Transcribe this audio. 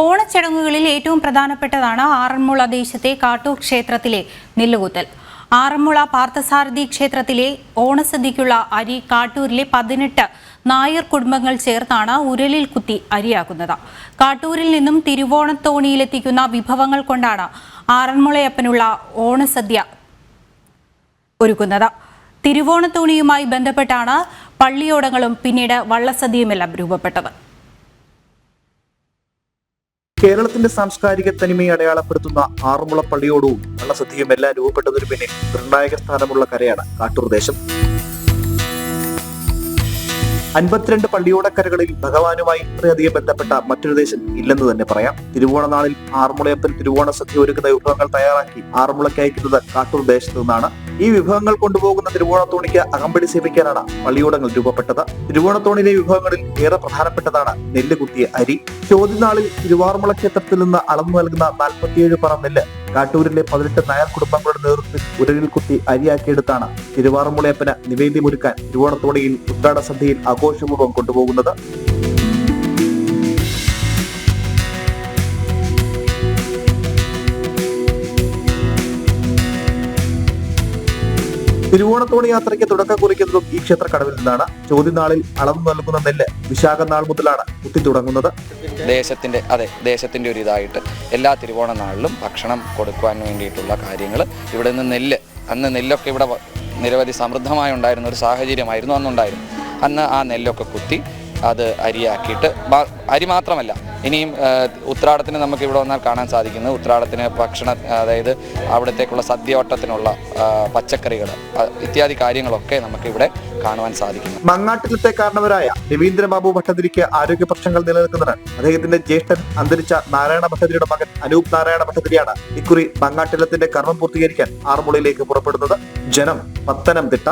ഓണച്ചടങ്ങുകളിൽ ഏറ്റവും പ്രധാനപ്പെട്ടതാണ് ആറന്മുള ദേശത്തെ കാട്ടൂർ ക്ഷേത്രത്തിലെ നെല്ലുകുത്തൽ. ആറന്മുള പാർത്ഥസാരഥി ക്ഷേത്രത്തിലെ ഓണസദ്യക്കുള്ള അരി കാട്ടൂരിലെ പതിനെട്ട് നായർ കുടുംബങ്ങൾ ചേർത്താണ് ഉരലിൽ കുത്തി അരിയാക്കുന്നത്. കാട്ടൂരിൽ നിന്നും തിരുവോണത്തോണിയിലെത്തിക്കുന്ന വിഭവങ്ങൾ കൊണ്ടാണ് ആറന്മുളയപ്പനുള്ള ഓണസദ്യ ഒരുക്കുന്നത്. തിരുവോണത്തോണിയുമായി ബന്ധപ്പെട്ടാണ് പള്ളിയോടങ്ങളും പിന്നീട് വള്ളസദ്യയുമെല്ലാം രൂപപ്പെട്ടത്. കേരളത്തിന്റെ സാംസ്കാരിക തനിമയെ അടയാളപ്പെടുത്തുന്ന ആറന്മുള പള്ളിയോടവും വള്ളസദ്യയും എല്ലാം രൂപപ്പെട്ടതിനു പിന്നിൽ നിർണായക സ്ഥാനമുള്ള കരയാണ് കാട്ടൂർദേശം അൻപത്തിരണ്ട് പള്ളിയോടക്കരകളിൽ ഭഗവാനുമായി ഇത്രയധികം ബന്ധപ്പെട്ട മറ്റൊരു ദേശം ഇല്ലെന്ന് തന്നെ പറയാം. തിരുവോണ നാളിൽ ആറന്മുളയപ്പൻ തിരുവോണ സദ്യ ഒരുക്കുന്ന വിഭവങ്ങൾ തയ്യാറാക്കി ആറന്മുളയ്ക്ക് അയക്കുന്നത് കാട്ടൂർ ദേശത്തു നിന്നാണ്. ഈ വിഭവങ്ങൾ കൊണ്ടുപോകുന്ന തിരുവോണത്തോണിക്ക് അകമ്പടി സേവിക്കാനാണ് പള്ളിയോടങ്ങൾ രൂപപ്പെട്ടത്. തിരുവോണത്തോണിലെ വിഭവങ്ങളിൽ ഏറെ പ്രധാനപ്പെട്ടതാണ് നെല്ല് കുത്തിയ അരി. ചോദ്യനാളിൽ തിരുവാറുമുള ക്ഷേത്രത്തിൽ നിന്ന് അളന്നു നൽകുന്ന നാൽപ്പത്തിയേഴ് പറ നെല്ല് കാട്ടൂരിലെ പതിനെട്ട് നായർ കുടുംബങ്ങളുടെ നേതൃത്വത്തിൽ ഉരലിൽ കുത്തി അരിയാക്കിയെടുത്താണ് തിരുവാറുമുളയപ്പന് നിവേദ്യമൊരുക്കാൻ തിരുവോണത്തോണിയിൽ ഉദ്ഘാടന സന്ധ്യയിൽ ആഘോഷപൂർവം കൊണ്ടുപോകുന്നത്. തിരുവോണത്തോണി യാത്രയ്ക്ക് തുടക്കം കുറിക്കുന്നതും ഈ ക്ഷേത്രക്കടവിൽ നിന്നാണ്. ചോദ്യനാളിൽ അളവ് നൽകുന്ന നെല്ല് വിശാഖ നാൾ മുതലാണ് കുത്തി തുടങ്ങുന്നത്. ദേശത്തിന്റെ അതെ ദേശത്തിന്റെ ഒരു ഇതായിട്ട് എല്ലാ തിരുവോണ നാളിലും ഭക്ഷണം കൊടുക്കുവാൻ വേണ്ടിയിട്ടുള്ള കാര്യങ്ങൾ ഇവിടെ നിന്ന് നെല്ല് അന്ന് നെല്ലൊക്കെ ഇവിടെ നിരവധി സമൃദ്ധമായി ഉണ്ടായിരുന്ന ഒരു സാഹചര്യമായിരുന്നു അന്നുണ്ടായിരുന്നു അന്ന് ആ നെല്ലൊക്കെ കുത്തി അത് അരിയാക്കിയിട്ട് അരി മാത്രമല്ല ഇനിയും ഉത്രാടത്തിന് നമുക്ക് ഇവിടെ വന്നാൽ കാണാൻ സാധിക്കുന്നത് ഉത്രാടത്തിന് ഭക്ഷണ അതായത് അവിടത്തേക്കുള്ള സദ്യവട്ടത്തിനുള്ള പച്ചക്കറികൾ ഇത്യാദി കാര്യങ്ങളൊക്കെ നമുക്ക് ഇവിടെ കാണുവാൻ സാധിക്കുന്നു. മങ്ങാട്ടിലത്തെ കാരണവരായ രവീന്ദ്രബാബു ഭട്ടതിരിക്ക് ആരോഗ്യ പ്രശ്നങ്ങൾ നിലനിൽക്കുന്നതിന് അദ്ദേഹത്തിന്റെ ജ്യേഷ്ഠൻ അന്തരിച്ച നാരായണ ഭട്ടതിരിയുടെ മകൻ അനൂപ് നാരായണ ഭട്ടതിരിയാണ് ഇക്കുറി മങ്ങാട്ടിലത്തിന്റെ കർമ്മം പൂർത്തീകരിക്കാൻ ആറന്മുളയിലേക്ക് പുറപ്പെടുന്നത്. ജനം പത്തനംതിട്ട